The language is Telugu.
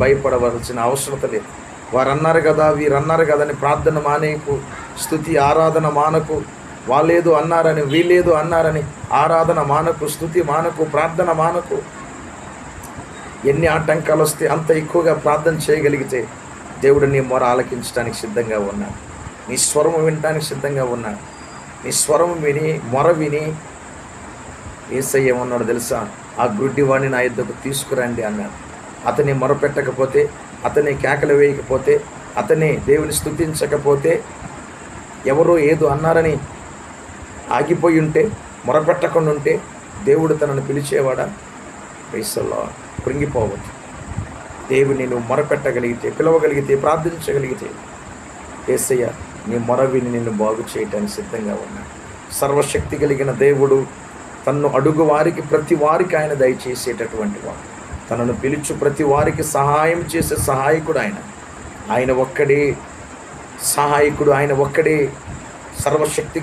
భయపడవలసిన అవసరత లేదు. వారు అన్నారు కదా వీరు అన్నారు కదా అని ప్రార్థన మానేకు స్థుతి ఆరాధన మానకు వాళ్ళేదో అన్నారని వీళ్ళేదో అన్నారని ఆరాధన మానకు స్థుతి మానకు ప్రార్థన మానకు. ఎన్ని ఆటంకాలు వస్తే అంత ఎక్కువగా ప్రార్థన చేయగలిగితే దేవుడు నీ మొర ఆలకించడానికి సిద్ధంగా ఉన్నాడు. నీ స్వరము వినడానికి సిద్ధంగా ఉన్నాడు. నీ స్వరం విని మొర విని ఏసయ్య ఏమన్నాడు తెలుసా? ఆ గుడ్డివాణి నా ఇద్దరు తీసుకురండి అన్నాడు. అతని మొరపెట్టకపోతే అతని కేకలు వేయకపోతే అతని దేవుని స్థుతించకపోతే ఎవరో ఏదో అన్నారని ఆగిపోయి ఉంటే మొరపెట్టకుండా ఉంటే దేవుడు తనను పిలిచేవాడా? పైసల్లో కృంగిపోవద్దు. దేవుని నువ్వు మొరపెట్టగలిగితే పిలవగలిగితే ప్రార్థించగలిగితే ఏసయ్య నీ మొర విని నిన్ను బాగు చేయటానికి సిద్ధంగా ఉన్నాడు సర్వశక్తి కలిగిన దేవుడు తన్ను అడుగు వారికి ప్రతి వారికి ఆయన దయచేసేటటువంటి వాడు. తనను పిలుచు ప్రతి వారికి సహాయం చేసే సహాయకుడు ఆయన. ఆయన ఒక్కడే సహాయకుడు ఆయన ఒక్కడే సర్వశక్తి